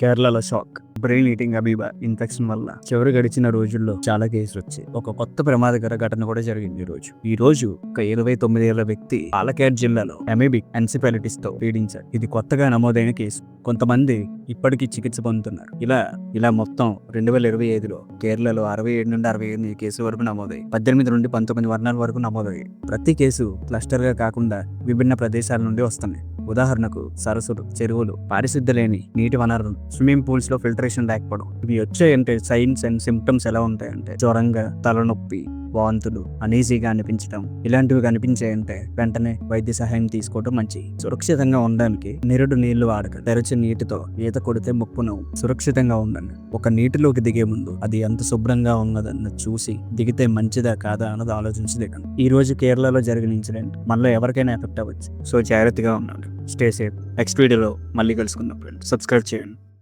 కేరళలో shock. Brain eating amoeba infection వల్ల చివరి గడిచిన రోజుల్లో చాలా కేసులు వచ్చాయి. ఒక కొత్త ప్రమాదకర ఘటన కూడా జరిగింది ఈ రోజు. ఈ రోజు ఒక ఇరవై తొమ్మిది ఏళ్ళ వ్యక్తి పాలకేర్ జిల్లాలో ఎమీబిక్ ఎన్సిపాలిటిస్తో పీడించారు ఇది కొత్తగా నమోదైన కేసు. కొంతమంది ఇప్పటికీ చికిత్స పొందుతున్నారు. ఇలా ఇలా మొత్తం రెండు వేల ఇరవై ఐదులో కేరళలో అరవై ఏడు నుండి అరవై ఎనిమిది కేసు వరకు నమోదయ్యాయి. పద్దెనిమిది నుండి పంతొమ్మిది వర్ణాల వరకు నమోదయ్యాయి. ప్రతి కేసు క్లస్టర్గా కాకుండా విభిన్న ప్రదేశాల నుండి వస్తున్నాయి. ఉదాహరణకు సరస్సులు చెరువులు పారిశుద్ధ లేని నీటి వనరులు స్విమ్మింగ్ పూల్స్లో ఫిల్టరేషన్ లేకపోవడం. ఇవి వచ్చాయంటే సైన్స్ అండ్ సిమ్టమ్స్ ఎలా ఉంటాయంటే జ్వరంగా తలనొప్పి వాంతులు అనీజీగా అనిపించడం ఇలాంటివి కనిపించాయంటే వెంటనే వైద్య సహాయం తీసుకోవడం మంచిది. సురక్షితంగా ఉండడానికి నిరుడు నీళ్ళు వాడక తెరచి నీటితో ఈత కొడితే ముప్పును సురక్షితంగా ఉండండి. ఒక నీటిలోకి దిగే ముందు అది ఎంత శుభ్రంగా ఉన్నదన్న చూసి దిగితే మంచిదా కాదా అన్నది ఆలోచించి ఈ రోజు కేరళలో జరిగిన ఇన్సిడెంట్ మనలో ఎవరికైనా ఎఫెక్ట్ అవ్వచ్చు. సో జాగ్రత్తగా ఉండండి స్టే సేఫ్. నెక్స్ట్ వీడియోలో మళ్ళీ కలుసుకుందాం ఫ్రెండ్ సబ్స్క్రైబ్ చేయండి.